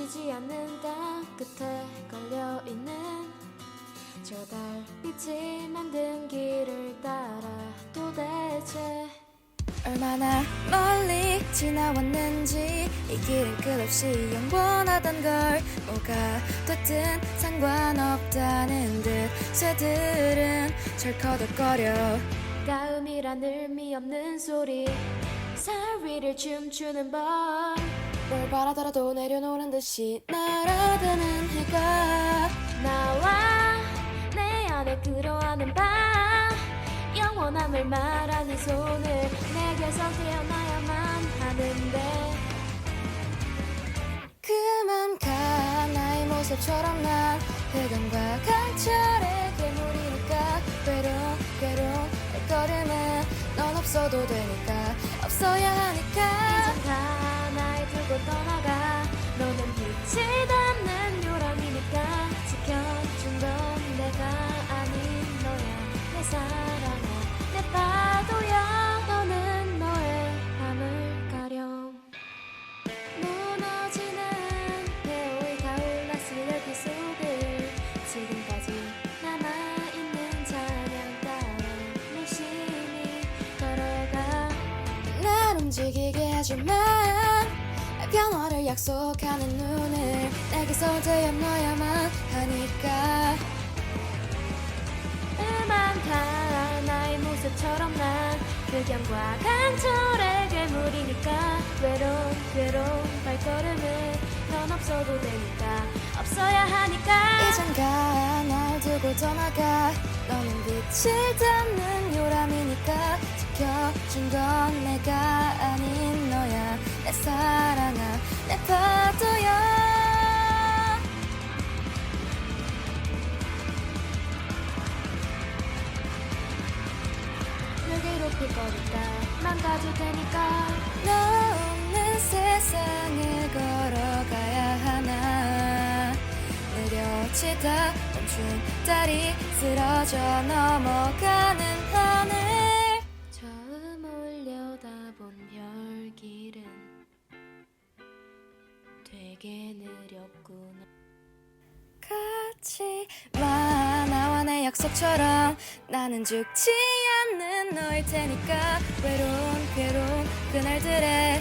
보이지 않는 땅 끝에 걸려있는 저 달빛이 만든 길을 따라 도대체 얼마나 멀리 지나왔는지 이 길은 끝없이 영원하던 걸. 뭐가 됐든 상관없다는 듯 새들은 철커덕거려. 다음이란 의미 없는 소리. 살 위를 춤추는 벌 뭘 바라더라도 내려놓는 듯이 날아드는 해가 나와 내 안에 끌어안는 밤 영원함을 말하는 손을 내게서 태어나야만 하는데 그만 가. 나의 모습처럼 난 흑암과 강철의 괴물이니까 괴로운 괴로운 발걸음은 넌 없어도 되니까 없어야 하니까 이젠 다 두고 떠나가. 너는 빛이 닿는 요람이니까 지켜준 건 내가 아닌 너야 내 사랑아 내 파도야. 너는 너의 밤을 가렴 무너지는 배오의 가을나 쓰레기 속을 지금까지 남아있는 찬양 따라 열심히 걸어가. 날 움직이게 하지만 변화를 약속하는 눈을 내게서 되었너야만 하니까. 음악한 나의 모습처럼 난 극양과 강철의 괴물이니까. 외로운 괴로운 발걸음을 넌 없어도 되니까. 없어야 하니까. 이젠 가 날 두고 떠나가. 너는 빛을 담는 요람이니까. 지켜준 건 내가 아닌 너야 거니까 망가질 테니까. 너 없는 세상을 걸어가야 하나. 느려지다 멈춘 달이 쓰러져 넘어가는 하늘. 처음 올려다본 별길은 되게 느렸구나 같이 마 나와 내 약속처럼. 나는 죽지 않는 너일 테니까. 외로운 괴로운 그날들의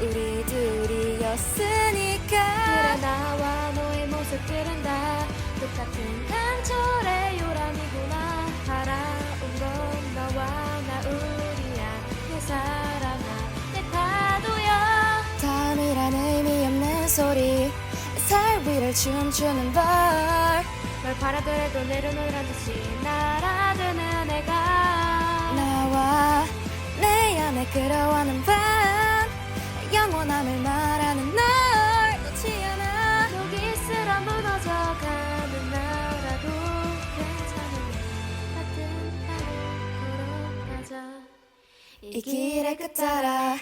우리 둘이었으니까. 그래 나와 너의 모습들은 다 똑같은 강철의 요람이구나. 살아온 건 너와 나 우리야. 내 사랑아 내 파도야. 다음이란 의미 없는 소리 살 위를 춤추는 벌뭘 바라더라도 내려놓으란 듯이 날아드는 애가 나와 내 안에 끌어와는 밤. 영원함을 말하는 널. 놓지 않아. 녹이 쓸어 무너져가는 나라도 괜찮은 같은 밤을 걸어가자. 이 길의 끝 따라